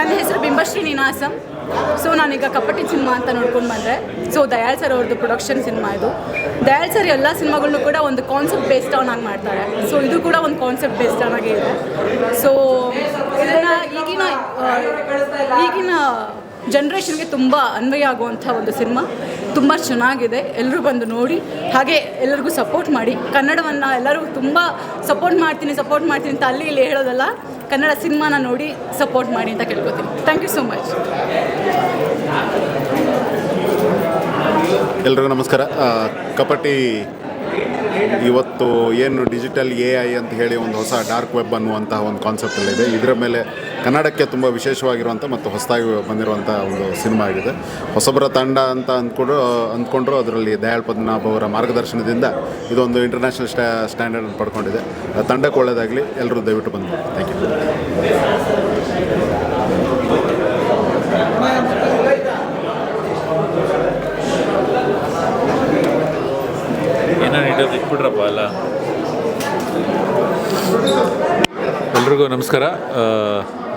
ನನ್ನ ಹೆಸರು ಬಿಂಬಶ್ರೀ ನೀನಾಸಂ ಸೊ ನಾನೀಗ ಕಪಟಿ ಸಿನಿಮಾ ಅಂತ ನೋಡ್ಕೊಂಡು ಬಂದೆ. ಸೊ ದಯಾಳ್ ಸರ್ ಅವ್ರದ್ದು ಪ್ರೊಡಕ್ಷನ್ ಸಿನಿಮಾ ಇದು. ದಯಾಳ್ ಸರ್ ಎಲ್ಲ ಸಿನಿಮಾಗಳನ್ನು ಕೂಡ ಒಂದು ಕಾನ್ಸೆಪ್ಟ್ ಬೇಸ್ಡ್ ಆನ್ ಆಗಿ ಮಾಡ್ತಾರೆ. ಸೊ ಇದು ಕೂಡ ಒಂದು ಕಾನ್ಸೆಪ್ಟ್ ಬೇಸ್ಡ್ ಆನ್ ಆಗಿ ಇದೆ. ಸೊ ಇದನ್ನು ಈಗಿನ ಈಗಿನ ಜನ್ರೇಷನ್ಗೆ ತುಂಬ ಅನ್ವಯ ಆಗುವಂಥ ಒಂದು ಸಿನಿಮಾ. ತುಂಬ ಚೆನ್ನಾಗಿದೆ. ಎಲ್ಲರೂ ಬಂದು ನೋಡಿ, ಹಾಗೆ ಎಲ್ಲರಿಗೂ ಸಪೋರ್ಟ್ ಮಾಡಿ. ಕನ್ನಡವನ್ನು ಎಲ್ಲರೂ ತುಂಬ ಸಪೋರ್ಟ್ ಮಾಡ್ತೀನಿ ಸಪೋರ್ಟ್ ಮಾಡ್ತೀನಿ ಅಂತ ಅಲ್ಲಿ ಇಲ್ಲಿ ಹೇಳೋದಲ್ಲ, ಕನ್ನಡ ಸಿನಿಮಾನ ನೋಡಿ ಸಪೋರ್ಟ್ ಮಾಡಿ ಅಂತ ಕೇಳ್ಕೊತೀನಿ. ಥ್ಯಾಂಕ್ ಯು ಸೊ ಮಚ್ ಎಲ್ರಿಗೂ ನಮಸ್ಕಾರ. ಕಪಟಿ ಇವತ್ತು ಏನು ಡಿಜಿಟಲ್ ಎ ಐ ಅಂತ ಹೇಳಿ ಒಂದು ಹೊಸ ಡಾರ್ಕ್ ವೆಬ್ ಅನ್ನುವಂತಹ ಒಂದು ಕಾನ್ಸೆಪ್ಟಲ್ಲಿದೆ ಇದರ ಮೇಲೆ ಕನ್ನಡಕ್ಕೆ ತುಂಬ ವಿಶೇಷವಾಗಿರುವಂಥ ಮತ್ತು ಹೊಸದಾಗಿ ಬಂದಿರುವಂಥ ಒಂದು ಸಿನಿಮಾ ಆಗಿದೆ. ಹೊಸಬರ ತಂಡ ಅಂತ ಅಂದ್ಕೊಂಡು, ಅಂದ್ಕೊಂಡ್ರು ಅದರಲ್ಲಿ ದಯಾಳ್ ಪದ್ಮನಾಭ ಅವರ ಮಾರ್ಗದರ್ಶನದಿಂದ ಇದೊಂದು ಇಂಟರ್ನ್ಯಾಷನಲ್ ಸ್ಟ್ಯಾ ಸ್ಟ್ಯಾಂಡರ್ಡ್ ಪಡ್ಕೊಂಡಿದೆ. ತಂಡಕ್ಕೆ ಒಳ್ಳೆಯದಾಗಲಿ ಎಲ್ಲರೂ ದಯವಿಟ್ಟು ಬಂದು. ಥ್ಯಾಂಕ್ ಯು ಏನೇನು ಎಲ್ರಿಗೂ ನಮಸ್ಕಾರ.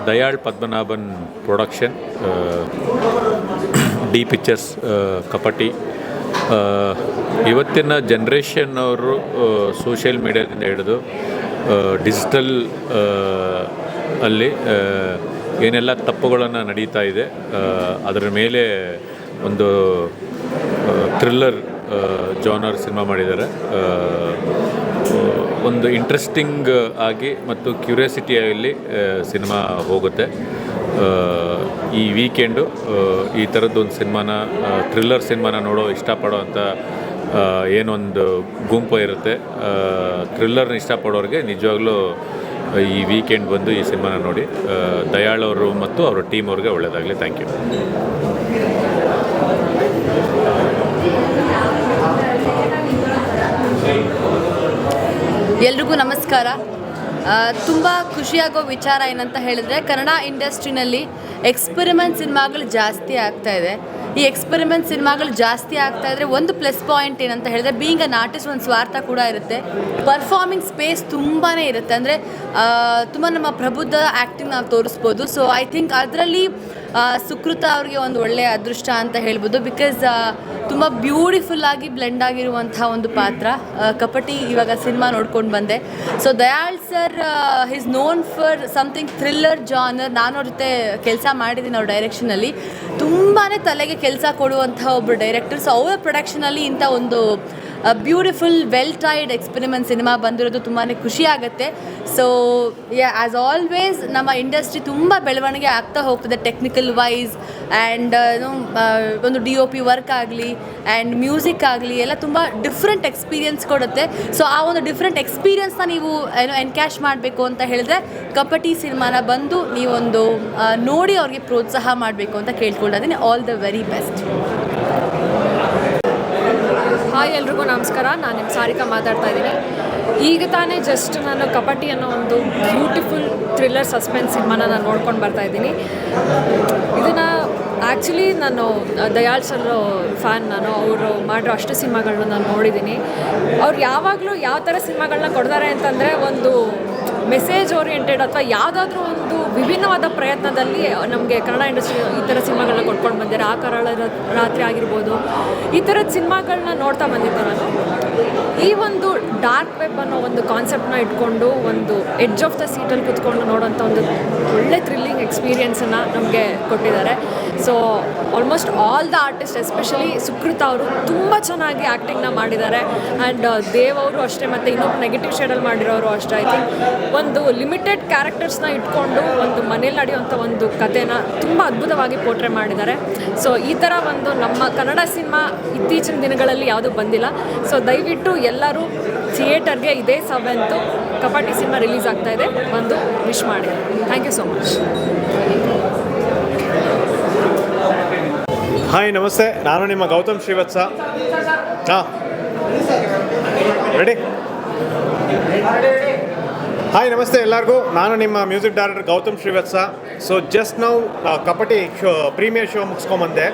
Dayal Padmanabhan production D pictures Kapati. ಇವತ್ತಿನ ಜನ್ರೇಷನ್ ಅವರು ಸೋಷಿಯಲ್ ಮೀಡಿಯಾದಿಂದ ಹಿಡಿದು ಡಿಜಿಟಲ್ ಅಲ್ಲಿ ಏನೆಲ್ಲ ತಪ್ಪುಗಳನ್ನು ನಡೀತಾ ಇದೆ ಅದರ ಮೇಲೆ ಒಂದು ಥ್ರಿಲ್ಲರ್ ಜಾನರ್ ಸಿನಿಮಾ ಮಾಡಿದ್ದಾರೆ. ಒಂದು ಇಂಟ್ರೆಸ್ಟಿಂಗ್ ಆಗಿ ಮತ್ತು ಕ್ಯೂರಿಯಾಸಿಟಿಯಲ್ಲಿ ಸಿನಿಮಾ ಹೋಗುತ್ತೆ. ಈ ವೀಕೆಂಡು ಈ ಥರದ್ದೊಂದು ಸಿನಿಮಾನ ಥ್ರಿಲ್ಲರ್ ಸಿನಿಮಾನ ನೋಡೋ ಇಷ್ಟಪಡೋವಂಥ ಏನೊಂದು ಗುಂಪು ಇರುತ್ತೆ. ಥ್ರಿಲ್ಲರ್ನ ಇಷ್ಟಪಡೋರಿಗೆ ನಿಜವಾಗ್ಲೂ ಈ ವೀಕೆಂಡ್ ಬಂದು ಈ ಸಿನಿಮಾನ ನೋಡಿ. ದಯಾಳವರು ಮತ್ತು ಅವರ ಟೀಮ್ ಅವ್ರಿಗೆ ಒಳ್ಳೆಯದಾಗಲಿ ಥ್ಯಾಂಕ್ ಯು ಎಲ್ರಿಗೂ ನಮಸ್ಕಾರ. ತುಂಬ ಖುಷಿಯಾಗೋ ವಿಚಾರ ಏನಂತ ಹೇಳಿದ್ರೆ, ಕನ್ನಡ ಇಂಡಸ್ಟ್ರಿನಲ್ಲಿ ಎಕ್ಸ್ಪೆರಿಮೆಂಟ್ ಸಿನಿಮಾಗಳು ಜಾಸ್ತಿ ಆಗ್ತಾ ಇದೆ. ಈ ಎಕ್ಸ್ಪೆರಿಮೆಂಟ್ ಸಿನಿಮಾಗಳು ಜಾಸ್ತಿ ಆಗ್ತಾ ಇದ್ರೆ ಒಂದು ಪ್ಲಸ್ ಪಾಯಿಂಟ್ ಏನಂತ ಹೇಳಿದ್ರೆ ಬೀಯಿಂಗ್ ಅನ್ ಆರ್ಟಿಸ್ಟ್ ಒಂದು ಸ್ವಾರ್ಥ ಕೂಡ ಇರುತ್ತೆ. ಪರ್ಫಾರ್ಮಿಂಗ್ ಸ್ಪೇಸ್ ತುಂಬಾ ಇರುತ್ತೆ. ಅಂದರೆ ತುಂಬ ನಮ್ಮ ಪ್ರಬುದ್ಧ ಆ್ಯಕ್ಟಿಂಗ್ ನಾವು ತೋರಿಸ್ಬೋದು. ಸೊ ಐ ಥಿಂಕ್ ಅದರಲ್ಲಿ ಸುಕೃತ ಅವ್ರಿಗೆ ಒಂದು ಒಳ್ಳೆಯ ಅದೃಷ್ಟ ಅಂತ ಹೇಳ್ಬೋದು. ಬಿಕಾಸ್ ತುಂಬ ಬ್ಯೂಟಿಫುಲ್ ಆಗಿ ಬ್ಲೆಂಡ್ ಆಗಿರುವಂಥ ಒಂದು ಪಾತ್ರ. ಕಪಟಿ ಇವಾಗ ಸಿನಿಮಾ ನೋಡ್ಕೊಂಡು ಬಂದೆ. So Dayal sir his known for something thriller genre ನಾನು ಅವ್ರ ಜೊತೆ ಕೆಲಸ ಮಾಡಿದ್ದೀನಿ ಅವ್ರ ಡೈರೆಕ್ಷನಲ್ಲಿ ತುಂಬಾ ತಲೆಗೆ ಕೆಲಸ ಕೊಡುವಂಥ ಒಬ್ಬರು ಡೈರೆಕ್ಟರ್ ಸೊ ಅವರ ಪ್ರೊಡಕ್ಷನಲ್ಲಿ ಇಂಥ ಒಂದು beautiful well tied experiment cinema ಬಂದಿರೋದು ತುಂಬಾ ಖುಷಿ ಆಗುತ್ತೆ. ಸೊ ಯಾ ಆ್ಯಸ್ ಆಲ್ವೇಸ್ ನಮ್ಮ ಇಂಡಸ್ಟ್ರಿ ತುಂಬ ಬೆಳವಣಿಗೆ ಆಗ್ತಾ ಹೋಗ್ತದೆ ಟೆಕ್ನಿಕಲ್ ವೈಸ್ ಆ್ಯಂಡ್ ಒಂದು ಡಿ ಒ ಪಿ ವರ್ಕ್ ಆಗಲಿ ಆ್ಯಂಡ್ ಮ್ಯೂಸಿಕ್ ಆಗಲಿ ಎಲ್ಲ ತುಂಬ ಡಿಫ್ರೆಂಟ್ ಎಕ್ಸ್ಪೀರಿಯನ್ಸ್ ಕೊಡುತ್ತೆ. ಸೊ ಆ ಒಂದು ಡಿಫ್ರೆಂಟ್ ಎಕ್ಸ್ಪೀರಿಯೆನ್ಸ್ನ ನೀವು ಏನು ಎನ್ಕ್ಯಾಶ್ ಮಾಡಬೇಕು ಅಂತ ಹೇಳಿದ್ರೆ ಕಪಟಿ ಸಿನಿಮಾನ ಬಂದು ನೀವೊಂದು ಆ, ನೋಡಿ ಅವ್ರಿಗೆ ಪ್ರೋತ್ಸಾಹ ಮಾಡಬೇಕು ಅಂತ ಕೇಳ್ಕೊಳ್ತೀನಿ all the very best hi ಎಲ್ರಿಗೂ ನಮಸ್ಕಾರ. ನಾನು ನಿಮ್ಮ ಸಾರಿಕಾ ಮಾತಾಡ್ತಾ ಇದ್ದೀನಿ. ಈಗ ತಾನೇ ಜಸ್ಟ್ ನಾನು ಕಪಟಿ ಅನ್ನೋ ಒಂದು ಬ್ಯೂಟಿಫುಲ್ ಥ್ರಿಲ್ಲರ್ ಸಸ್ಪೆನ್ಸ್ ಸಿನಿಮಾನ ನಾನು ನೋಡ್ಕೊಂಡು ಬರ್ತಾ ಇದ್ದೀನಿ. ಇದನ್ನು ಆ್ಯಕ್ಚುಲಿ ನಾನು ದಯಾಳ್ ಸರ್ ಫ್ಯಾನ್ ನಾನು, ಅವರು ಮಾಡಿರೋ ಅಷ್ಟು ಸಿನಿಮಾಗಳನ್ನ ನಾನು ನೋಡಿದ್ದೀನಿ. ಅವ್ರು ಯಾವಾಗಲೂ ಯಾವ ಥರ ಸಿನಿಮಾಗಳನ್ನ ಕೊಡ್ತಾರೆ ಅಂತಂದರೆ ಒಂದು ಮೆಸೇಜ್ ಓರಿಯೆಂಟೆಡ್ ಅಥವಾ ಯಾವುದಾದ್ರೂ ಒಂದು ವಿಭಿನ್ನವಾದ ಪ್ರಯತ್ನದಲ್ಲಿ ನಮಗೆ ಕನ್ನಡ ಇಂಡಸ್ಟ್ರಿ ಈ ಥರ ಸಿನಿಮಾಗಳನ್ನ ಕೊಟ್ಕೊಂಡು ಬಂದಿದ್ದಾರೆ. ಆ ಕರಾಳ ರಾತ್ರಿ ಆಗಿರ್ಬೋದು. ಈ ಥರದ ಸಿನಿಮಾಗಳನ್ನ ನೋಡ್ತಾ ಬಂದಿದ್ದೆ ನಾನು ಈ ಒಂದು ಡಾರ್ಕ್ ವೆಬ್ ಅನ್ನೋ ಒಂದು ಕಾನ್ಸೆಪ್ಟ್ನ ಇಟ್ಕೊಂಡು ಒಂದು ಎಡ್ಜ್ ಆಫ್ ದ ಸೀಟಲ್ಲಿ ಕುತ್ಕೊಂಡು ನೋಡೋಂಥ ಒಂದು ಒಳ್ಳೆ ಥ್ರಿಲ್ಲಿಂಗ್ ಎಕ್ಸ್ಪೀರಿಯೆನ್ಸನ್ನು ನಮಗೆ ಕೊಟ್ಟಿದ್ದಾರೆ. So almost all the artist especially Sukrutha ಅವರು ತುಂಬ ಚೆನ್ನಾಗಿ ಆ್ಯಕ್ಟಿಂಗ್ನ ಮಾಡಿದ್ದಾರೆ. ಆ್ಯಂಡ್ ದೇವ್ ಅವರು ಅಷ್ಟೇ ಮತ್ತು ಇನ್ನೊಬ್ಬ ನೆಗೆಟಿವ್ ಶೇಡಲ್ಲಿ ಮಾಡಿರೋರು ಅಷ್ಟೇ ಐ ಒಂದು ಲಿಮಿಟೆಡ್ ಕ್ಯಾರೆಕ್ಟರ್ಸ್ನ ಇಟ್ಕೊಂಡು ಒಂದು ಮನೇಲಿ ನಡೆಯುವಂಥ ಒಂದು ಕಥೆನ ತುಂಬ ಅದ್ಭುತವಾಗಿ ಪೋಟ್ರೆ ಮಾಡಿದ್ದಾರೆ. ಸೊ ಈ ಥರ ಒಂದು ನಮ್ಮ ಕನ್ನಡ ಸಿನಿಮಾ ಇತ್ತೀಚಿನ ದಿನಗಳಲ್ಲಿ ಯಾವುದೂ ಬಂದಿಲ್ಲ. ಸೊ ದಯವಿಟ್ಟು ಎಲ್ಲರೂ ಥಿಯೇಟರ್ಗೆ ಇದೇ ಸವೆಂತು ಕಪಾಟಿ ಸಿನಿಮಾ ರಿಲೀಸ್ ಆಗ್ತಾ ಇದೆ. ಬಂದು ವಿಶ್ ಮಾಡಿ. Thank you so much. Hi, ನಮಸ್ತೆ. ನಾನು ನಿಮ್ಮ ಗೌತಮ್ ಶ್ರೀವತ್ಸ. ಹಾಂ ರೆಡಿ ಹಾಯ್ ನಮಸ್ತೆ ಎಲ್ಲರಿಗೂ. ನಾನು ನಿಮ್ಮ music director Gautam Srivatsa. So just ನಾವು ಕಪಟಿ ಶೋ, ಪ್ರೀಮಿಯರ್ ಶೋ ಮುಗಿಸ್ಕೊಂಬಂದೆ.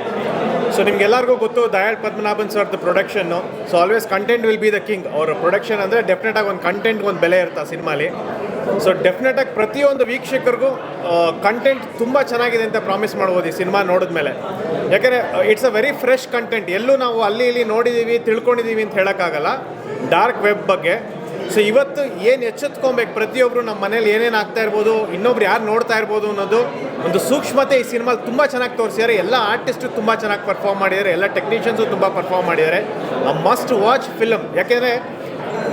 ಸೊ ನಿಮ್ಗೆಲ್ಲರಿಗೂ ಗೊತ್ತು, ದಯಾಳ್ ಪದ್ಮನಾಭನ್ ಸರ್ದು production so always content will be the king ಅವರ ಪ್ರೊಡಕ್ಷನ್ ಅಂದರೆ ಡೆಫಿನೆಟಾಗಿ ಒಂದು ಕಂಟೆಂಟ್ ಒಂದು ಬೆಲೆ ಇರುತ್ತೆ ಆ ಸಿನಿಮಾಲಿ ಸೊ ಡೆಫಿನೆಟಾಗಿ ಪ್ರತಿಯೊಂದು ವೀಕ್ಷಕರಿಗೂ ಕಂಟೆಂಟ್ ತುಂಬ ಚೆನ್ನಾಗಿದೆ ಅಂತ ಪ್ರಾಮಿಸ್ ಮಾಡ್ಬೋದು ಈ ಸಿನಿಮಾ ನೋಡಿದ್ಮೇಲೆ. ಯಾಕಂದರೆ it's a very fresh content ಎಲ್ಲೂ ನಾವು ಅಲ್ಲಿ ಇಲ್ಲಿ ನೋಡಿದ್ದೀವಿ ತಿಳ್ಕೊಂಡಿದ್ದೀವಿ ಅಂತ ಹೇಳೋಕ್ಕಾಗಲ್ಲ. ಡಾರ್ಕ್ ವೆಬ್ ಬಗ್ಗೆ. ಸೊ ಇವತ್ತು ಏನು ಎಚ್ಚೆತ್ಕೊಬೇಕು? ಪ್ರತಿಯೊಬ್ಬರು ನಮ್ಮ ಮನೇಲಿ ಏನೇನು ಆಗ್ತಾ ಇರ್ಬೋದು, ಇನ್ನೊಬ್ರು ಯಾರು ನೋಡ್ತಾ ಇರ್ಬೋದು ಅನ್ನೋದು ಒಂದು ಸೂಕ್ಷ್ಮತೆ ಈ ಸಿನಿಮಾ ತುಂಬ ಚೆನ್ನಾಗಿ ತೋರಿಸಿದ್ದಾರೆ ಎಲ್ಲ ಆರ್ಟಿಸ್ಟು ತುಂಬ ಚೆನ್ನಾಗಿ ಪರ್ಫಾರ್ಮ್ ಮಾಡಿದ್ದಾರೆ ಎಲ್ಲ ಟೆಕ್ನಿಷಿಯನ್ಸು ತುಂಬ ಪರ್ಫಾರ್ಮ್ ಮಾಡಿದ್ದಾರೆ ಮಸ್ಟ್ ವಾಚ್ ಫಿಲಮ್ ಯಾಕೆಂದರೆ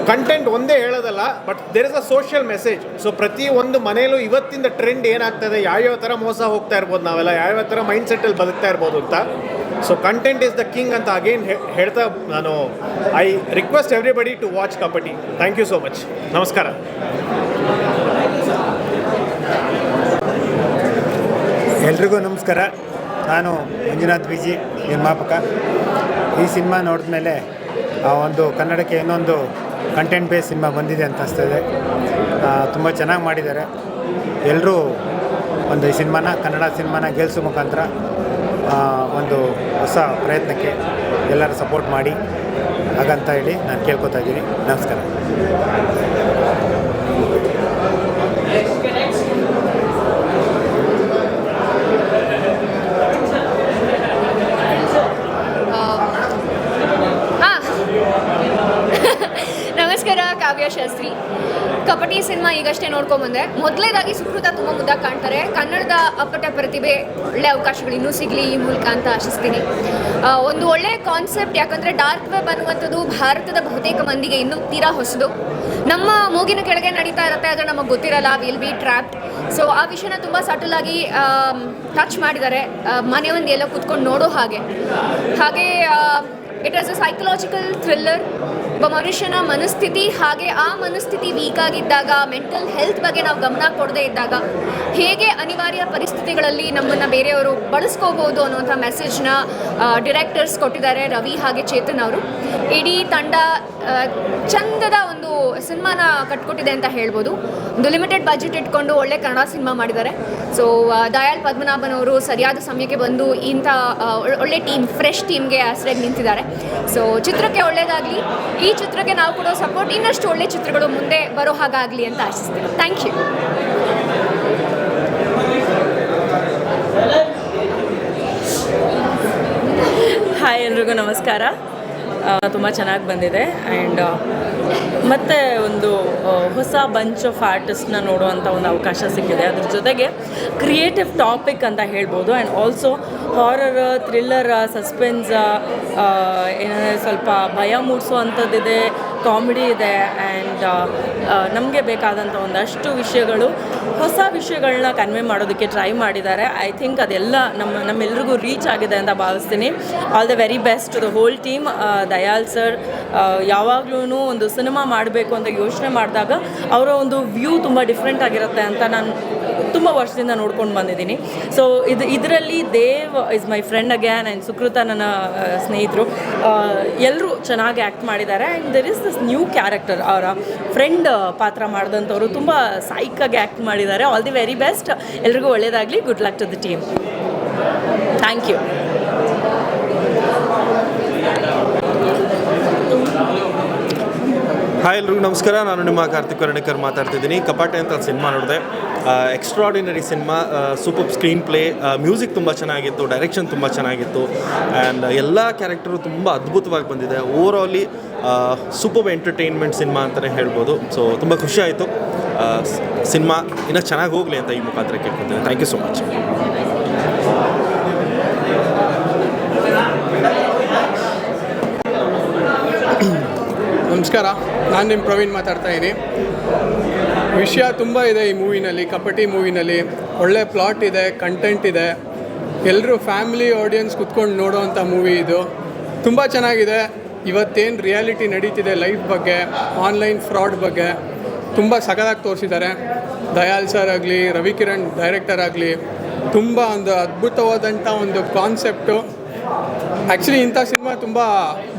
ಕಂಟೆಂಟ್ ಒಂದೇ ಹೇಳೋದಲ್ಲ but there is a social message so ಪ್ರತಿ ಒಂದು ಮನೆಯಲ್ಲೂ ಇವತ್ತಿಂದ ಟ್ರೆಂಡ್ ಏನಾಗ್ತದೆ ಯಾವ್ಯಾವ ಥರ ಮೋಸ ಹೋಗ್ತಾ ಇರ್ಬೋದು ನಾವೆಲ್ಲ, ಯಾವ್ಯಾವ ಥರ ಮೈಂಡ್ ಸೆಟ್ಟಲ್ಲಿ ಬದುಕ್ತಾ ಇರ್ಬೋದು ಅಂತ. So content is the king ಅಂತ ಅಗೇನ್ ಹೇಳ್ತಾ ನಾನು I request everybody to watch Kabaddi thank you so much ನಮಸ್ಕಾರ. ಎಲ್ರಿಗೂ ನಮಸ್ಕಾರ. ನಾನು ಮಂಜುನಾಥ್ ವಿಜಿ ನಿರ್ಮಾಪಕ. ಈ ಸಿನಿಮಾ ನೋಡಿದ್ಮೇಲೆ ಆ ಒಂದು ಕನ್ನಡಕ್ಕೆ ಇನ್ನೊಂದು ಕಂಟೆಂಟ್ ಬೇಸ್ ಸಿನಿಮಾ ಬಂದಿದೆ ಅಂತ ಅನಿಸ್ತದೆ. ತುಂಬ ಚೆನ್ನಾಗಿ ಮಾಡಿದ್ದಾರೆ. ಎಲ್ಲರೂ ಒಂದು ಈ ಸಿನಿಮಾನ, ಕನ್ನಡ ಸಿನಿಮಾನ ಗೆಲ್ಸೋ ಮುಖಾಂತರ ಒಂದು ಹೊಸ ಪ್ರಯತ್ನಕ್ಕೆ ಎಲ್ಲರೂ ಸಪೋರ್ಟ್ ಮಾಡಿ ಹಾಗಂತ ಹೇಳಿ ನಾನು ಕೇಳ್ಕೊತಾ ಇದ್ದೀನಿ. ನಮಸ್ಕಾರ ಹಾಂ ನಮಸ್ಕಾರ ಕಾವ್ಯ ಶಾಸ್ತ್ರಿ ಕಪಟಿ ಸಿನಿಮಾ ಈಗಷ್ಟೇ ನೋಡ್ಕೊಂಬಂದೆ ಮೊದಲೇದಾಗಿ ಸುಕೃತ ತುಂಬ ಮುದ್ದಾಗಿ ಕಾಣ್ತಾರೆ. ಕನ್ನಡದ ಅಪ್ಪಟ ಪ್ರತಿಭೆ ಒಳ್ಳೆ ಅವಕಾಶಗಳು ಇನ್ನೂ ಸಿಗಲಿ ಈ ಮೂಲಕ ಅಂತ ಆಶಿಸ್ತೀನಿ. ಒಂದು ಒಳ್ಳೆ ಕಾನ್ಸೆಪ್ಟ್ ಯಾಕಂದರೆ ಡಾರ್ಕ್ ವೆಬ್ ಅನ್ನುವಂಥದ್ದು ಭಾರತದ ಬಹುತೇಕ ಮಂದಿಗೆ ಇನ್ನೂ ತೀರಾ ಹೊಸದು. ನಮ್ಮ ಮೂಗಿನ ಕೆಳಗೆ ನಡೀತಾ ಇರುತ್ತೆ ಆದರೆ ನಮಗೆ ಗೊತ್ತಿರಲ್ಲ ವಿಲ್ ಬಿ ಟ್ರ್ಯಾಪ್ ಸೊ ಆ ವಿಷಯನ ತುಂಬ ಸಟಲ್ ಆಗಿ ಟಚ್ ಮಾಡಿದ್ದಾರೆ. ಮನೆ ಒಂದು ಎಲ್ಲ ಕೂತ್ಕೊಂಡು ನೋಡೋ ಹಾಗೆ. ಹಾಗೆ it as a psychological thriller ಒಬ್ಬ ಮನುಷ್ಯನ ಮನಸ್ಥಿತಿ ಹಾಗೆ ಆ ಮನಸ್ಥಿತಿ ವೀಕ್ ಆಗಿದ್ದಾಗ ಮೆಂಟಲ್ ಹೆಲ್ತ್ ಬಗ್ಗೆ ನಾವು ಗಮನ ಕೊಡದೇ ಇದ್ದಾಗ ಹೇಗೆ ಅನಿವಾರ್ಯ ಪರಿಸ್ಥಿತಿಗಳಲ್ಲಿ ನಮ್ಮನ್ನು ಬೇರೆಯವರು ಬಳಸ್ಕೋಬೋದು ಅನ್ನುವಂಥ ಮೆಸೇಜ್ನ ಡಿರೆಕ್ಟರ್ಸ್ ಕೊಟ್ಟಿದ್ದಾರೆ ರವಿ ಹಾಗೆ ಚೇತನ್ ಅವರು. ಇಡೀ ತಂಡ ಚಂದದ ಒಂದು ಸಿನಿಮಾನ ಕಟ್ಕೊಟ್ಟಿದೆ ಅಂತ ಹೇಳ್ಬೋದು. ಒಂದು ಲಿಮಿಟೆಡ್ ಬಜೆಟ್ ಇಟ್ಕೊಂಡು ಒಳ್ಳೆ ಕನ್ನಡ ಸಿನಿಮಾ ಮಾಡಿದ್ದಾರೆ. ಸೊ ದಯಾಳ್ ಪದ್ಮನಾಭನ್ ಅವರು ಸರಿಯಾದ ಸಮಯಕ್ಕೆ ಬಂದು ಇಂಥ ಒಳ್ಳೆ ಟೀಮ್ ಫ್ರೆಶ್ ಟೀಮ್ಗೆ ಆಸರೆ ನಿಂತಿದ್ದಾರೆ. ಸೊ ಚಿತ್ರಕ್ಕೆ ಒಳ್ಳೆಯದಾಗಲಿ ಈ ಚಿತ್ರಕ್ಕೆ ನಾವು ಕೊಡೋ ಸಪೋರ್ಟ್ ಇನ್ನಷ್ಟು ಒಳ್ಳೆ ಚಿತ್ರಗಳು ಮುಂದೆ ಬರೋ ಹಾಗಾಗಲಿ ಅಂತ ಆಶಿಸ್ತೀನಿ. ಥ್ಯಾಂಕ್ ಯು ಹಾಯ್ ಎಲ್ರಿಗೂ ನಮಸ್ಕಾರ. ತುಂಬ ಚೆನ್ನಾಗಿ ಬಂದಿದೆ. ಆ್ಯಂಡ್ ಮತ್ತೆ ಒಂದು ಹೊಸ ಬಂಚ್ ಆಫ್ ಆರ್ಟಿಸ್ಟ್ನ ನೋಡುವಂಥ ಒಂದು ಅವಕಾಶ ಸಿಕ್ಕಿದೆ. ಅದ್ರ ಜೊತೆಗೆ ಕ್ರಿಯೇಟಿವ್ ಟಾಪಿಕ್ ಅಂತ ಹೇಳ್ಬೋದು. And also horror thriller suspense ಏನಂದರೆ ಸ್ವಲ್ಪ ಭಯ ಮೂಡಿಸುವಂಥದ್ದಿದೆ ಕಾಮಿಡಿ ಇದೆ ಆ್ಯಂಡ್ ನಮಗೆ ಬೇಕಾದಂಥ ಒಂದಷ್ಟು ವಿಷಯಗಳು ಹೊಸ ವಿಷಯಗಳನ್ನ ಕನ್ವೆ ಮಾಡೋದಕ್ಕೆ ಟ್ರೈ ಮಾಡಿದ್ದಾರೆ. ಐ ಥಿಂಕ್ ಅದೆಲ್ಲ ನಮ್ಮ, ನಮ್ಮೆಲ್ರಿಗೂ ರೀಚ್ ಆಗಿದೆ ಅಂತ ಭಾವಿಸ್ತೀನಿ. All the very best the whole team Dayal sir ಯಾವಾಗಲೂ ಒಂದು ಸಿನಿಮಾ ಮಾಡಬೇಕು ಅಂತ ಯೋಚನೆ ಮಾಡಿದಾಗ ಅವರ ಒಂದು ವ್ಯೂ ತುಂಬ ಡಿಫ್ರೆಂಟ್ ಆಗಿರುತ್ತೆ ಅಂತ ನಾನು ತುಂಬ ವರ್ಷದಿಂದ ನೋಡ್ಕೊಂಡು ಬಂದಿದ್ದೀನಿ. ಸೊ ಇದು ಇದರಲ್ಲಿ Dev is my friend Agyan and Sukruta ನನ್ನ ಸ್ನೇಹಿತರು. ಎಲ್ಲರೂ ಚೆನ್ನಾಗಿ ಆ್ಯಕ್ಟ್ ಮಾಡಿದ್ದಾರೆ and there is this new character ಅವರ ಫ್ರೆಂಡ್ ಪಾತ್ರ ಮಾಡಿದಂಥವ್ರು ತುಂಬ ಸೈಕಾಗಿ ಆ್ಯಕ್ಟ್ ಮಾಡಿದ್ದಾರೆ. ಆಲ್ ದಿ ವೆರಿ ಬೆಸ್ಟ್ ಎಲ್ರಿಗೂ ಒಳ್ಳೆಯದಾಗಲಿ good luck to the team thank you hi ಎಲ್ರಿಗೂ ನಮಸ್ಕಾರ. ನಾನು ನಿಮ್ಮ ಕಾರ್ತಿಕ್ ವರ್ಣಿಕರ್ ಮಾತಾಡ್ತಿದ್ದೀನಿ. ಕಪಾಟೆ ಅಂತ ಸಿನಿಮಾ ನೋಡಿದೆ. Extraordinary cinema super screenplay music ತುಂಬ ಚೆನ್ನಾಗಿತ್ತು ಡೈರೆಕ್ಷನ್ ತುಂಬ ಚೆನ್ನಾಗಿತ್ತು ಆ್ಯಂಡ್ ಎಲ್ಲ ಕ್ಯಾರೆಕ್ಟರು ತುಂಬ ಅದ್ಭುತವಾಗಿ ಬಂದಿದೆ. Overall super entertainment cinema ಅಂತಲೇ ಹೇಳ್ಬೋದು. ಸೊ ತುಂಬ ಖುಷಿ ಆಯಿತು. ಸಿನಿಮಾ ಇನ್ನೂ ಚೆನ್ನಾಗಿ ಹೋಗಲಿ ಅಂತ ಈ ಮುಖಾಂತರ ಕೇಳ್ಕೊತೀನಿ ಥ್ಯಾಂಕ್ ಯು ಸೊ ಮಚ್ ನಮಸ್ಕಾರ. ನಾನು ನಿಮ್ಮ ಪ್ರವೀಣ್ ಮಾತಾಡ್ತಾ ಇದ್ದೀನಿ ವಿಷಯ ತುಂಬ ಇದೆ ಈ ಮೂವಿನಲ್ಲಿ, ಕಪಟಿ ಮೂವಿನಲ್ಲಿ. ಒಳ್ಳೆ ಪ್ಲಾಟ್ ಇದೆ ಕಂಟೆಂಟ್ ಇದೆ. ಎಲ್ಲರೂ ಫ್ಯಾಮಿಲಿ ಆಡಿಯನ್ಸ್ ಕುತ್ಕೊಂಡು ನೋಡೋವಂಥ ಮೂವಿ ಇದು. ತುಂಬ ಚೆನ್ನಾಗಿದೆ. ಇವತ್ತೇನು ರಿಯಾಲಿಟಿ ನಡೀತಿದೆ ಲೈಫ್ ಬಗ್ಗೆ ಆನ್ಲೈನ್ ಫ್ರಾಡ್ ಬಗ್ಗೆ, ತುಂಬ ಸಖದಾಗಿ ತೋರಿಸಿದ್ದಾರೆ. ದಯಾಲ್ ಸರ್ ಆಗಲಿ, ರವಿಕಿರಣ್ ಡೈರೆಕ್ಟರ್ ಆಗಲಿ, ತುಂಬ ಒಂದು ಅದ್ಭುತವಾದಂಥ ಒಂದು ಕಾನ್ಸೆಪ್ಟು ಆ್ಯಕ್ಚುಲಿ ಇಂಥ ಸಿನಿಮಾ ತುಂಬ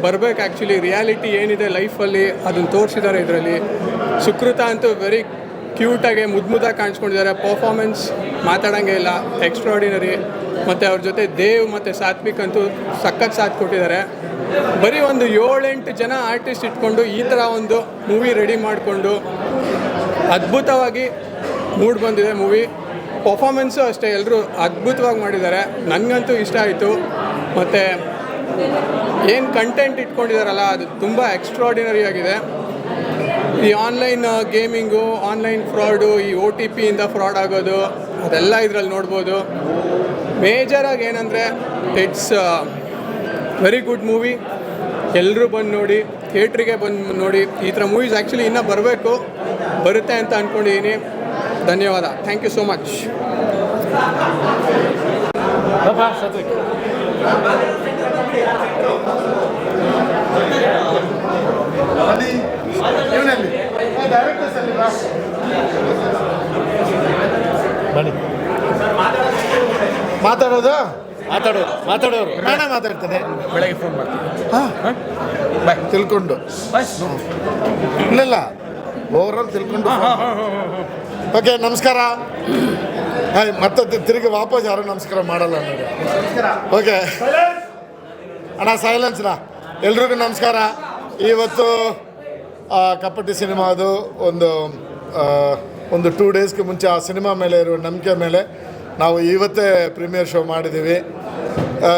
ಬರಬೇಕು. ಆ್ಯಕ್ಚುಲಿ ರಿಯಾಲಿಟಿ ಏನಿದೆ ಲೈಫಲ್ಲಿ ಅದನ್ನು ತೋರಿಸಿದ್ದಾರೆ ಇದರಲ್ಲಿ. ಸುಕೃತ ಅಂತೂ ವೆರಿ ಕ್ಯೂಟಾಗಿ ಮುದ್ದು ಮುದ್ದಾಗಿ ಕಾಣಿಸ್ಕೊಂಡಿದ್ದಾರೆ. ಪರ್ಫಾಮೆನ್ಸ್ ಮಾತಾಡೋಂಗೆ ಇಲ್ಲ. ಎಕ್ಸ್ಟ್ರಾಡಿನರಿ ಮತ್ತು ಅವ್ರ ಜೊತೆ ದೇವ್ ಮತ್ತು ಸಾತ್ವಿಕ್ ಅಂತೂ ಸಖತ್ ಸಾಥ್ ಕೊಟ್ಟಿದ್ದಾರೆ. ಬರೀ ಒಂದು ಏಳೆಂಟು ಜನ ಆರ್ಟಿಸ್ಟ್ ಇಟ್ಕೊಂಡು ಈ ಥರ ಒಂದು ಮೂವಿ ರೆಡಿ ಮಾಡಿಕೊಂಡು ಅದ್ಭುತವಾಗಿ ಮೂಡ್ ಬಂದಿದೆ ಮೂವಿ ಪರ್ಫಾಮೆನ್ಸು ಅಷ್ಟೇ ಎಲ್ಲರೂ ಅದ್ಭುತವಾಗಿ ಮಾಡಿದ್ದಾರೆ. ನನಗಂತೂ ಇಷ್ಟ ಆಯಿತು. ಮತ್ತು ಏನು ಕಂಟೆಂಟ್ ಇಟ್ಕೊಂಡಿದ್ದಾರಲ್ಲ ಅದು ತುಂಬ ಎಕ್ಸ್ಟ್ರಾಡಿನರಿ ಆಗಿದೆ. ಈ ಆನ್ಲೈನ್ ಗೇಮಿಂಗು ಆನ್ಲೈನ್ ಫ್ರಾಡು ಈ ಒ ಟಿ ಪಿಯಿಂದ ಫ್ರಾಡ್ ಆಗೋದು, ಅದೆಲ್ಲ ಇದರಲ್ಲಿ ನೋಡ್ಬೋದು. ಮೇಜರಾಗಿ ಏನಂದರೆ ಇಟ್ಸ್ ವೆರಿ ಗುಡ್ ಮೂವಿ ಎಲ್ಲರೂ ಬಂದು ನೋಡಿ ಥಿಯೇಟ್ರಿಗೆ ಬಂದು ನೋಡಿ, ಈ ಥರ ಮೂವೀಸ್ ಆ್ಯಕ್ಚುಲಿ ಇನ್ನೂ ಬರಬೇಕು, ಬರುತ್ತೆ ಅಂತ ಅಂದ್ಕೊಂಡಿದ್ದೀನಿ ಧನ್ಯವಾದ. ಥ್ಯಾಂಕ್ ಯು ಸೋ ಮಚ್ ಮಾತಾಡೋದು? ಮಾತಾಡೋದು ಮಾತಾಡೋರು. ನಾನೇ ಮಾತಾಡ್ತೇನೆ. ಬೆಳಗ್ಗೆ ಫೋನ್ ಮಾಡ್ತೀನಿ. ಬಾಯ್ ತಿಳ್ಕೊಂಡು. ಇಲ್ಲ ಆಲ್ ತಿಳ್ಕೊಂಡು ಓಕೆ, ನಮಸ್ಕಾರ. ಹಾಯ್ ಮತ್ತೆ ತಿರುಗಿ ವಾಪಸ್ ಯಾರು ನಮಸ್ಕಾರ ಮಾಡಲ್ಲ ನನಗೆ ಓಕೆ. ಅಣ್ಣ ಸೈಲೆನ್ಸ್ನ ಎಲ್ರಿಗೂ ನಮಸ್ಕಾರ. ಇವತ್ತು ಕಪಟಿ ಸಿನಿಮಾದು ಒಂದು ಒಂದು ಟೂ ಡೇಸ್ಗೆ ಮುಂಚೆ ಆ ಸಿನಿಮಾ ಮೇಲೆ ಇರುವ ನಂಬಿಕೆ ಮೇಲೆ ನಾವು ಇವತ್ತೇ ಪ್ರೀಮಿಯರ್ ಶೋ ಮಾಡಿದ್ದೀವಿ.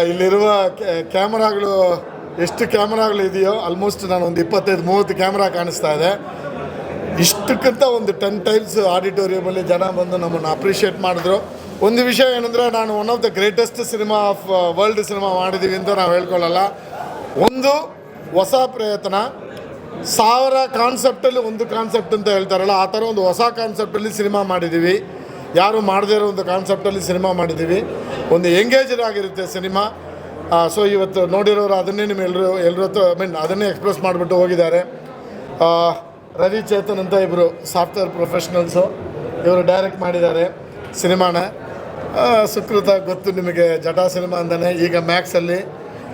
ಇಲ್ಲಿರುವ ಕ್ಯಾ- ಕ್ಯಾಮರಾಗಳು ಎಷ್ಟು ಕ್ಯಾಮರಾಗಳು ಇದೆಯೋ ಆಲ್ಮೋಸ್ಟ್ ನಾನು ಒಂದು ಇಪ್ಪತ್ತೈದು, ಮೂವತ್ತು ಕ್ಯಾಮ್ರಾ ಕಾಣಿಸ್ತಾ ಇದೆ. ಇಷ್ಟಕ್ಕಿಂತ ಒಂದು ಟೆನ್ ಟೈಮ್ಸ್ ಆಡಿಟೋರಿಯಮಲ್ಲಿ ಜನ ಬಂದು ನಮ್ಮನ್ನು ಅಪ್ರಿಷಿಯೇಟ್ ಮಾಡಿದ್ರು. ಒಂದು ವಿಷಯ ಏನಂದರೆ, ನಾನು one of the greatest cinema of world cinema ಮಾಡಿದ್ದೀವಿ ಅಂತ ನಾವು ಹೇಳ್ಕೊಳ್ಳಲ್ಲ. ಒಂದು, ಹೊಸ ಪ್ರಯತ್ನ. ಸಾವಿರ ಕಾನ್ಸೆಪ್ಟಲ್ಲಿ ಒಂದು ಕಾನ್ಸೆಪ್ಟ್ ಅಂತ ಹೇಳ್ತಾರಲ್ಲ, ಆ ಥರ ಒಂದು ಹೊಸ ಕಾನ್ಸೆಪ್ಟಲ್ಲಿ ಸಿನಿಮಾ ಮಾಡಿದ್ದೀವಿ ಯಾರು ಮಾಡದೇ ಇರೋ ಒಂದು ಕಾನ್ಸೆಪ್ಟಲ್ಲಿ ಸಿನಿಮಾ ಮಾಡಿದ್ದೀವಿ ಒಂದು ಎಂಗೇಜ್ಡ್ ಆಗಿರುತ್ತೆ ಸಿನಿಮಾ ಸೊ ಇವತ್ತು ನೋಡಿರೋರು ಅದನ್ನೇ ನಿಮ್ಮ ಎಲ್ಲರೂ ಎಲ್ಲರ ಐ ಮೀನ್ ಅದನ್ನೇ ಎಕ್ಸ್ಪ್ರೆಸ್ ಮಾಡಿಬಿಟ್ಟು ಹೋಗಿದ್ದಾರೆ. ರವಿ ಚೇತನ್ ಅಂತ ಇಬ್ಬರು ಸಾಫ್ಟ್ವೇರ್ ಪ್ರೊಫೆಷ್ನಲ್ಸು ಇವರು ಡೈರೆಕ್ಟ್ ಮಾಡಿದ್ದಾರೆ ಸಿನಿಮಾನ. ಸುಕೃತ ಗೊತ್ತು ನಿಮಗೆ ಜಟಾ ಸಿನಿಮಾ ಅಂತಾನೆ. ಈಗ ಮ್ಯಾಕ್ಸಲ್ಲಿ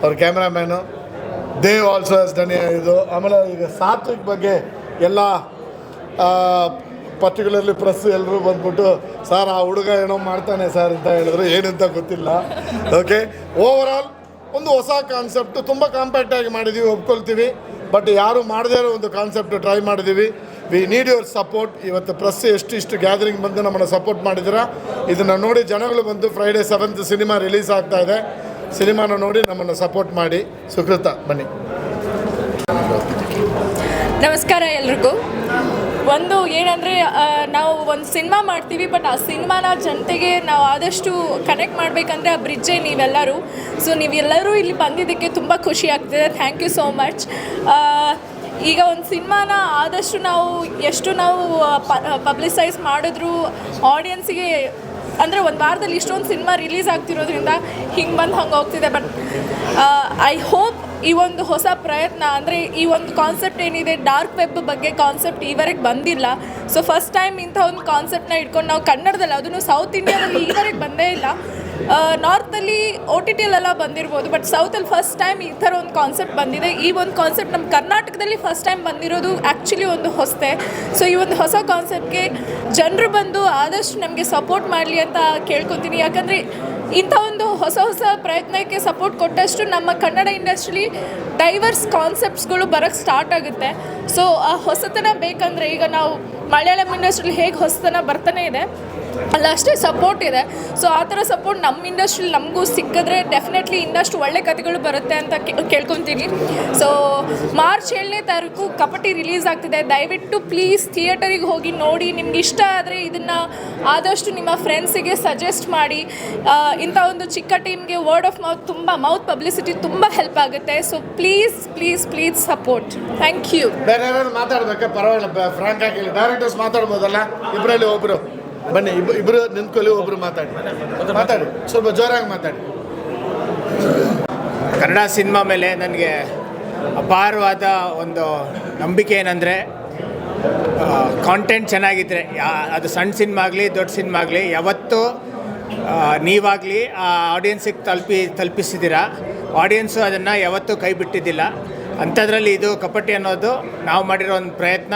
ಅವ್ರ ಕ್ಯಾಮ್ರಾಮ್ಯಾನು ದೇವ್ ಆಲ್ಸೋ ಡನ್ ಇದು. ಆಮೇಲೆ ಈಗ ಸಾತ್ವಿಕ್ ಬಗ್ಗೆ ಎಲ್ಲ ಪರ್ಟಿಕ್ಯುಲರ್ಲಿ ಪ್ರೆಸ್ ಎಲ್ಲರೂ ಬಂದ್ಬಿಟ್ಟು, ಸರ್, ಆ ಹುಡುಗ ಏನೋ ಮಾಡ್ತಾನೆ ಸರ್ ಅಂತ ಹೇಳಿದ್ರು. ಏನಂತ ಗೊತ್ತಿಲ್ಲ. ಓಕೆ ಓವರಾಲ್ ಒಂದು ಹೊಸ ಕಾನ್ಸೆಪ್ಟ್ ತುಂಬ ಕಾಂಪ್ಯಾಕ್ಟಾಗಿ ಮಾಡಿದ್ದೀವಿ ಒಪ್ಕೊಳ್ತೀವಿ. ಬಟ್ ಯಾರು ಮಾಡದೇ ಇರೋ ಒಂದು ಕಾನ್ಸೆಪ್ಟ್ ಟ್ರೈ ಮಾಡಿದ್ದೀವಿ. ವಿ ನೀಡ್ ಯುವರ್ ಸಪೋರ್ಟ್ ಇವತ್ತು ಪ್ರೆಸ್ ಎಷ್ಟು ಇಷ್ಟು ಗ್ಯಾದರಿಂಗ್ ಬಂದು ನಮ್ಮನ್ನು ಸಪೋರ್ಟ್ ಮಾಡಿದ್ದೀರಾ? ಇದನ್ನು ನೋಡಿ ಜನಗಳು ಬಂದು ಫ್ರೈಡೇ ಸೆವೆಂತ್ ಸಿನಿಮಾ ರಿಲೀಸ್ ಆಗ್ತಾ ಇದೆ. ಸಿನಿಮಾನ ನೋಡಿ ನಮ್ಮನ್ನು ಸಪೋರ್ಟ್ ಮಾಡಿ. ಸುಕೃತ, ಬನ್ನಿ. ನಮಸ್ಕಾರ ಎಲ್ರಿಗೂ. ಒಂದು ಏನಂದರೆ ನಾವು ಒಂದು ಸಿನಿಮಾ ಮಾಡ್ತೀವಿ ಬಟ್ ಆ ಸಿನಿಮಾನ ಜನತೆಗೆ ನಾವು ಆದಷ್ಟು ಕನೆಕ್ಟ್ ಮಾಡಬೇಕಂದ್ರೆ ಆ ಬ್ರಿಡ್ಜೇ ನೀವೆಲ್ಲರೂ. ಸೊ ನೀವೆಲ್ಲರೂ ಇಲ್ಲಿ ಬಂದಿದ್ದಕ್ಕೆ ತುಂಬ ಖುಷಿ ಆಗ್ತಿದೆ. ಥ್ಯಾಂಕ್ ಯು ಸೋ ಮಚ್ ಈಗ ಒಂದು ಸಿನಿಮಾನ ಆದಷ್ಟು ನಾವು ಎಷ್ಟು ನಾವು ಪಬ್ಲಿಸೈಸ್ ಮಾಡಿದ್ರು ಆಡಿಯನ್ಸಿಗೆ ಅಂದರೆ ಒಂದು ವಾರದಲ್ಲಿ ಇಷ್ಟೊಂದು ಸಿನಿಮಾ ರಿಲೀಸ್ ಆಗ್ತಿರೋದ್ರಿಂದ ಹಿಂಗೆ ಬಂದು ಹಂಗೆ ಹೋಗ್ತಿದೆ. ಬಟ್ ಐ ಹೋಪ್ ಈ ಒಂದು ಹೊಸ ಪ್ರಯತ್ನ ಅಂದರೆ ಈ ಒಂದು ಕಾನ್ಸೆಪ್ಟ್ ಏನಿದೆ ಡಾರ್ಕ್ ವೆಬ್ ಬಗ್ಗೆ ಕಾನ್ಸೆಪ್ಟ್ ಈವರೆಗೆ ಬಂದಿಲ್ಲ. ಸೊ ಫಸ್ಟ್ ಟೈಮ್ ಇಂಥ ಒಂದು ಕಾನ್ಸೆಪ್ಟ್ನ ಇಟ್ಕೊಂಡು ನಾವು ಕನ್ನಡದಲ್ಲಿ, ಅದನ್ನು ಸೌತ್ ಇಂಡಿಯಾದಲ್ಲಿ ಈವರೆಗೆ ಬಂದೇ ಇಲ್ಲ. ನಾರ್ತಲ್ಲಿ ಒ ಟಿ ಟಿಯಲ್ಲೆಲ್ಲ ಬಂದಿರ್ಬೋದು ಬಟ್ ಸೌತಲ್ಲಿ ಫಸ್ಟ್ ಟೈಮ್ ಈ ಥರ ಒಂದು ಕಾನ್ಸೆಪ್ಟ್ ಬಂದಿದೆ. ಈ ಒಂದು ಕಾನ್ಸೆಪ್ಟ್ ನಮ್ಮ ಕರ್ನಾಟಕದಲ್ಲಿ ಫಸ್ಟ್ ಟೈಮ್ ಬಂದಿರೋದು ಆ್ಯಕ್ಚುಲಿ ಒಂದು ಹೊಸತೆ. ಸೊ ಈ ಒಂದು ಹೊಸ ಕಾನ್ಸೆಪ್ಟ್ಗೆ ಜನರು ಬಂದು ಆದಷ್ಟು ನಮಗೆ ಸಪೋರ್ಟ್ ಮಾಡಲಿ ಅಂತ ಕೇಳ್ಕೊತೀನಿ. ಯಾಕಂದರೆ ಇಂಥ ಒಂದು ಹೊಸ ಹೊಸ ಪ್ರಯತ್ನಕ್ಕೆ ಸಪೋರ್ಟ್ ಕೊಟ್ಟಷ್ಟು ನಮ್ಮ ಕನ್ನಡ ಇಂಡಸ್ಟ್ರಿಲಿ ಡೈವರ್ಸ್ ಕಾನ್ಸೆಪ್ಟ್ಸ್ಗಳು ಬರೋಕ್ಕೆ ಸ್ಟಾರ್ಟ್ ಆಗುತ್ತೆ. ಸೊ ಆ ಹೊಸತನ ಬೇಕಂದರೆ ಈಗ ನಾವು ಮಲಯಾಳಂ ಇಂಡಸ್ಟ್ರಿಲಿ ಹೇಗೆ ಹೊಸತನ ಬರ್ತಾನೆ ಇದೆ. ಅಲ್ಲ, ಅಷ್ಟೇ ಸಪೋರ್ಟ್ ಇದೆ. ಸೊ ಆ ಥರ ಸಪೋರ್ಟ್ ನಮ್ಮ ಇಂಡಸ್ಟ್ರಿಲಿ ನಮಗೂ ಸಿಕ್ಕಿದ್ರೆ ಡೆಫಿನೆಟ್ಲಿ ಇನ್ನಷ್ಟು ಒಳ್ಳೆ ಕಥೆಗಳು ಬರುತ್ತೆ ಅಂತ ಕೇಳ್ಕೊತೀನಿ. ಸೊ ಮಾರ್ಚ್ ಏಳನೇ ತಾರೀಕು ಕಪಟಿ ರಿಲೀಸ್ ಆಗ್ತಿದೆ. ದಯವಿಟ್ಟು ಪ್ಲೀಸ್ ಥಿಯೇಟರಿಗೆ ಹೋಗಿ ನೋಡಿ. ನಿಮ್ಗೆ ಇಷ್ಟ ಆದರೆ ಇದನ್ನು ಆದಷ್ಟು ನಿಮ್ಮ ಫ್ರೆಂಡ್ಸಿಗೆ ಸಜೆಸ್ಟ್ ಮಾಡಿ. ಇಂಥ ಒಂದು ಚಿಕ್ಕ ಟೀಮ್ಗೆ ವರ್ಡ್ ಆಫ್ ಮೌತ್ ತುಂಬ ಮೌತ್ ಪಬ್ಲಿಸಿಟಿ ತುಂಬ ಹೆಲ್ಪ್ ಆಗುತ್ತೆ. So please please please support thank you ಬೇರೆ ಮಾತಾಡಬೇಕಾ? ಪರವಾಗಿಲ್ಲ ಡೈರೆಕ್ಟರ್ಸ್ ಮಾತಾಡ್ಬೋದಲ್ಲ? ಇಬ್ಬರಲ್ಲಿ ಒಬ್ಬರು ಬನ್ನಿ ಇಬ್ಬ ಇಬ್ಬರು ನಿಂತ್ಕೊಳ್ಳಿ ಒಬ್ಬರು ಮಾತಾಡಿ. ಮಾತಾಡಿ, ಸ್ವಲ್ಪ ಜೋರಾಗಿ ಮಾತಾಡಿ. ಕನ್ನಡ ಸಿನಿಮಾ ಮೇಲೆ ನನಗೆ ಅಪಾರವಾದ ಒಂದು ನಂಬಿಕೆ ಏನಂದರೆ ಕಾಂಟೆಂಟ್ ಚೆನ್ನಾಗಿದ್ದರೆ ಅದು ಸಣ್ಣ ಸಿನಿಮಾ ಆಗಲಿ, ದೊಡ್ಡ ಸಿನಿಮಾ ಆಗಲಿ, ಯಾವತ್ತೂ ನೀವಾಗಲಿ ಆ ಆಡಿಯನ್ಸಿಗೆ ತಲುಪಿ, ತಲುಪಿಸಿದ್ದೀರಾ? ಆಡಿಯನ್ಸು ಅದನ್ನು ಯಾವತ್ತೂ ಕೈ ಬಿಟ್ಟಿದ್ದಿಲ್ಲ. ಅಂಥದ್ರಲ್ಲಿ ಇದು ಕಪಟಿ ಅನ್ನೋದು ನಾವು ಮಾಡಿರೋ ಒಂದು ಪ್ರಯತ್ನ.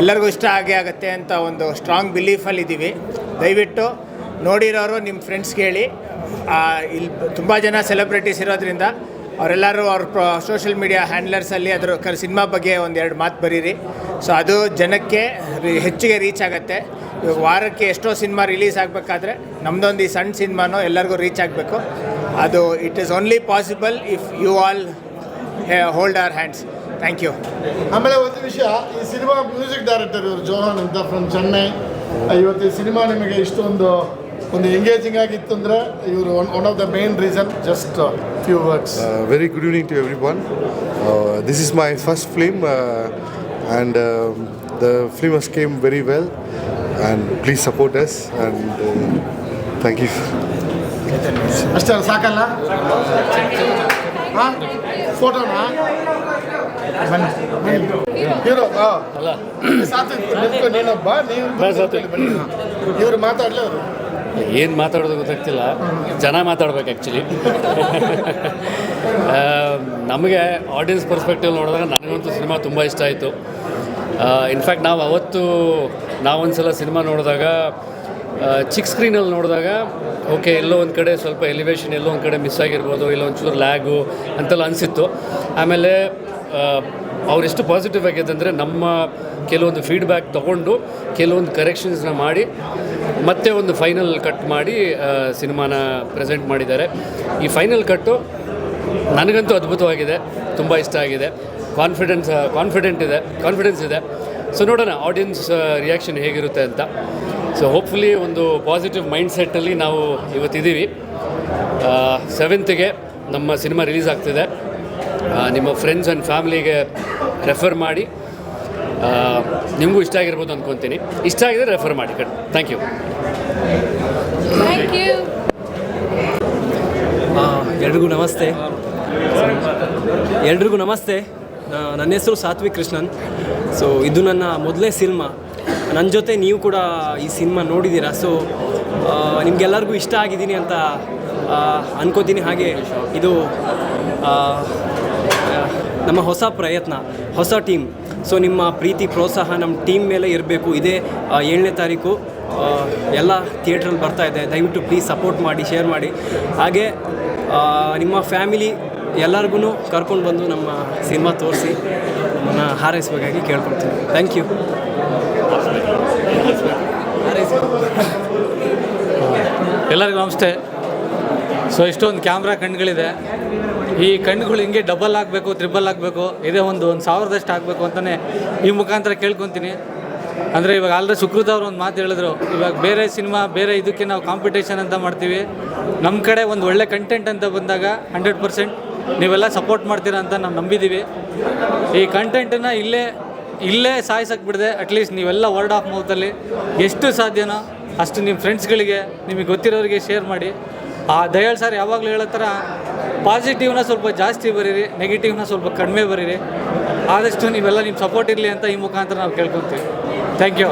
ಎಲ್ಲರಿಗೂ ಇಷ್ಟ ಆಗೇ ಆಗುತ್ತೆ ಅಂತ ಒಂದು ಸ್ಟ್ರಾಂಗ್ ಬಿಲೀಫಲ್ಲಿ ಇದ್ದೀವಿ ದಯವಿಟ್ಟು ನೋಡಿರೋರು ನಿಮ್ಮ ಫ್ರೆಂಡ್ಸ್ಗೆ ಹೇಳಿ. ಇಲ್ಲಿ ತುಂಬ ಜನ ಸೆಲೆಬ್ರಿಟೀಸ್ ಇರೋದ್ರಿಂದ ಅವರೆಲ್ಲರೂ ಅವ್ರ ಸೋಷಿಯಲ್ ಮೀಡಿಯಾ ಹ್ಯಾಂಡ್ಲರ್ಸಲ್ಲಿ ಅದರ ಕ ಸಿನಿಮಾ ಬಗ್ಗೆ ಒಂದೆರಡು ಮಾತು ಬರೀರಿ. ಸೊ ಅದು ಜನಕ್ಕೆ ಹೆಚ್ಚಿಗೆ ರೀಚ್ ಆಗುತ್ತೆ. ವಾರಕ್ಕೆ ಎಷ್ಟೋ ಸಿನಿಮಾ ರಿಲೀಸ್ ಆಗಬೇಕಾದ್ರೆ ನಮ್ಮದೊಂದು ಈ ಸಣ್ಣ ಸಿನಿಮಾನೋ ಎಲ್ಲರಿಗೂ ರೀಚ್ ಆಗಬೇಕು. ಅದು it is only possible if you all hold our hands thank you ಆಮೇಲೆ ಒಂದು ವಿಷಯ ಈ ಸಿನಿಮಾ ಮ್ಯೂಸಿಕ್ ಡೈರೆಕ್ಟರ್ ಇವರು ಜೋಹನ್ ಅಂತ ಫ್ರಮ್ ಚೆನ್ನೈ ಇವತ್ತು ಈ ಸಿನಿಮಾ ನಿಮಗೆ ಇಷ್ಟೊಂದು ಒಂದು ಎಂಗೇಜಿಂಗ್ ಆಗಿತ್ತು ಅಂದರೆ ಇವರು one one of the main reason just few words very good evening to everyone this is my first film and the film has came very well and please support us and thank you ಅಷ್ಟೇ ಸಾಕಲ್ಲ? ಹಾಂ? ಫೋಟೋನಾ hero ನೀನೊಬ್ಬ ನೀವು ಇವರು ಮಾತಾಡಲಿ ಅವರು. ಏನು ಮಾತಾಡೋದು ಗೊತ್ತಾಗ್ತಿಲ್ಲ. ಜನ ಮಾತಾಡ್ಬೇಕು ಆ್ಯಕ್ಚುಲಿ ನಮಗೆ ಆಡಿಯನ್ಸ್ ಪರ್ಸ್ಪೆಕ್ಟಿವ್ ನೋಡಿದಾಗ ನನಗಂತೂ ಸಿನಿಮಾ ತುಂಬ ಇಷ್ಟ ಆಯಿತು. ಇನ್ಫ್ಯಾಕ್ಟ್ ನಾವು ಅವತ್ತು ನಾವೊಂದು ಸಲ ಸಿನಿಮಾ ನೋಡಿದಾಗ ಚಿಕ್ಕ ಸ್ಕ್ರೀನಲ್ಲಿ ನೋಡಿದಾಗ ಓಕೆ ಎಲ್ಲೋ ಒಂದು ಕಡೆ ಸ್ವಲ್ಪ ಎಲಿವೇಶನ್ ಎಲ್ಲೋ ಒಂದು ಕಡೆ ಮಿಸ್ ಆಗಿರ್ಬೋದು, ಇಲ್ಲ ಒಂಚೂರು ಲ್ಯಾಗು ಅಂತೆಲ್ಲ ಅನಿಸಿತ್ತು. ಆಮೇಲೆ ಅವರೆಷ್ಟು ಪಾಸಿಟಿವ್ ಆಗಿದೆ ಅಂದರೆ ನಮ್ಮ ಕೆಲವೊಂದು ಫೀಡ್ಬ್ಯಾಕ್ ತೊಗೊಂಡು ಕೆಲವೊಂದು ಕರೆಕ್ಷನ್ಸ್ನ ಮಾಡಿ, ಮತ್ತೆ ಒಂದು ಫೈನಲ್ ಕಟ್ ಮಾಡಿ ಸಿನಿಮಾನ ಪ್ರೆಸೆಂಟ್ ಮಾಡಿದ್ದಾರೆ. ಈ ಫೈನಲ್ ಕಟ್ಟು ನನಗಂತೂ ಅದ್ಭುತವಾಗಿದೆ, ತುಂಬ ಇಷ್ಟ ಆಗಿದೆ. ಕಾನ್ಫಿಡೆನ್ಸ್ ಕಾನ್ಫಿಡೆಂಟ್ ಇದೆ ಕಾನ್ಫಿಡೆನ್ಸ್ ಇದೆ. ಸೊ ನೋಡೋಣ ಆಡಿಯನ್ಸ್ ರಿಯಾಕ್ಷನ್ ಹೇಗಿರುತ್ತೆ ಅಂತ. ಸೊ ಹೋಪ್ಫುಲಿ ಒಂದು ಪಾಸಿಟಿವ್ ಮೈಂಡ್ ಸೆಟ್ಟಲ್ಲಿ ನಾವು ಇವತ್ತಿದ್ದೀವಿ ಸೆವೆಂತ್ಗೆ ನಮ್ಮ ಸಿನಿಮಾ ರಿಲೀಸ್ ಆಗ್ತಿದೆ. ನಿಮ್ಮ ಫ್ರೆಂಡ್ಸ್ ಆ್ಯಂಡ್ ಫ್ಯಾಮಿಲಿಗೆ ರೆಫರ್ ಮಾಡಿ. ನಿಮಗೂ ಇಷ್ಟ ಆಗಿರ್ಬೋದು ಅಂದ್ಕೊತೀನಿ ಇಷ್ಟ ಆಗಿದ್ರೆ ರೆಫರ್ ಮಾಡಿ. Cut thank you thank you ಎಲ್ರಿಗೂ ನಮಸ್ತೆ. ಎಲ್ರಿಗೂ ನಮಸ್ತೆ. ನನ್ನ ಹೆಸರು ಸಾತ್ವಿಕ್ ಕೃಷ್ಣನ್. ಸೊ ಇದು ನನ್ನ ಮೊದಲೇ ಸಿನಿಮಾ ನನ್ನ ಜೊತೆ ನೀವು ಕೂಡ ಈ ಸಿನಿಮಾ ನೋಡಿದ್ದೀರಾ? ಸೊ ನಿಮಗೆಲ್ಲರಿಗೂ ಇಷ್ಟ ಆಗಿದ್ದೀನಿ ಅಂತ ಅನ್ಕೋತೀನಿ. ಹಾಗೆ ಇದು ನಮ್ಮ ಹೊಸ ಪ್ರಯತ್ನ, ಹೊಸ ಟೀಮ್. ಸೊ ನಿಮ್ಮ ಪ್ರೀತಿ, ಪ್ರೋತ್ಸಾಹ ನಮ್ಮ ಟೀಮ್ ಮೇಲೆ ಇರಬೇಕು. ಇದೇ ಏಳನೇ ತಾರೀಕು ಎಲ್ಲ ಥಿಯೇಟ್ರಲ್ಲಿ ಬರ್ತಾ ಇದೆ. ದಯವಿಟ್ಟು ಪ್ಲೀಸ್ ಸಪೋರ್ಟ್ ಮಾಡಿ ಶೇರ್ ಮಾಡಿ. ಹಾಗೆ ನಿಮ್ಮ ಫ್ಯಾಮಿಲಿ ಎಲ್ಲರಿಗೂ ಕರ್ಕೊಂಡು ಬಂದು ನಮ್ಮ ಸಿನಿಮಾ ತೋರಿಸಿ, ನಮ್ಮನ್ನು ಹಾರೈಸಬೇಕಾಗಿ ಕೇಳ್ಕೊಳ್ತೀನಿ. ಥ್ಯಾಂಕ್ ಯು ಎಲ್ಲರಿಗೂ ನಮಸ್ತೆ. ಸೊ ಇಷ್ಟೊಂದು ಕ್ಯಾಮ್ರಾ ಕಣ್ಗಳಿದೆ ಈ ಕಣ್ಗಳು ಹಿಂಗೆ ಡಬಲ್ ಆಗಬೇಕು ತ್ರಿಬಲ್ ಆಗಬೇಕು ಇದೇ ಒಂದು ಒಂದು ಸಾವಿರದಷ್ಟು ಆಗಬೇಕು ಅಂತಲೇ ಈ ಮುಖಾಂತರ ಕೇಳ್ಕೊತೀನಿ. ಅಂದರೆ ಇವಾಗ ಆಲ್ರೆಡಿ ಸುಕೃತ ಅವರು ಒಂದು ಮಾತು ಹೇಳಿದ್ರು. ಇವಾಗ ಬೇರೆ ಸಿನಿಮಾ, ಬೇರೆ ಇದಕ್ಕೆ ನಾವು ಕಾಂಪಿಟೇಷನ್ ಅಂತ ಮಾಡ್ತೀವಿ. ನಮ್ಮ ಕಡೆ ಒಂದು ಒಳ್ಳೆ ಕಂಟೆಂಟ್ ಅಂತ ಬಂದಾಗ ಹಂಡ್ರೆಡ್ ಪರ್ಸೆಂಟ್ ನೀವೆಲ್ಲ ಸಪೋರ್ಟ್ ಮಾಡ್ತೀರಾ ಅಂತ ನಾವು ನಂಬಿದ್ದೀವಿ ಈ ಕಂಟೆಂಟನ್ನು ಇಲ್ಲೇ ಇಲ್ಲೇ ಸಾಯಿಸಕ್ಕೆ ಬಿಡದೆ ಅಟ್ಲೀಸ್ಟ್ ನೀವೆಲ್ಲ ವರ್ಡ್ ಆಫ್ ಮೌತಲ್ಲಿ ಎಷ್ಟು ಸಾಧ್ಯನೋ ಅಷ್ಟು ನಿಮ್ಮ ಫ್ರೆಂಡ್ಸ್ಗಳಿಗೆ ನಿಮಗೆ ಗೊತ್ತಿರೋರಿಗೆ ಶೇರ್ ಮಾಡಿ. ಆ ದಯಾಳ್ ಸರ್ ಯಾವಾಗಲೂ ಹೇಳೋ ಥರ ಪಾಸಿಟಿವ್ನ ಸ್ವಲ್ಪ ಜಾಸ್ತಿ ಬರೀರಿ ನೆಗೆಟಿವ್ನ ಸ್ವಲ್ಪ ಕಡಿಮೆ ಬರೀರಿ. ಆದಷ್ಟು ನೀವೆಲ್ಲ ನಿಮ್ಮ ಸಪೋರ್ಟ್ ಇರಲಿ ಅಂತ ಈ ಮುಖಾಂತರ ನಾವು ಕೇಳ್ಕೊತೀವಿ ಥ್ಯಾಂಕ್ ಯು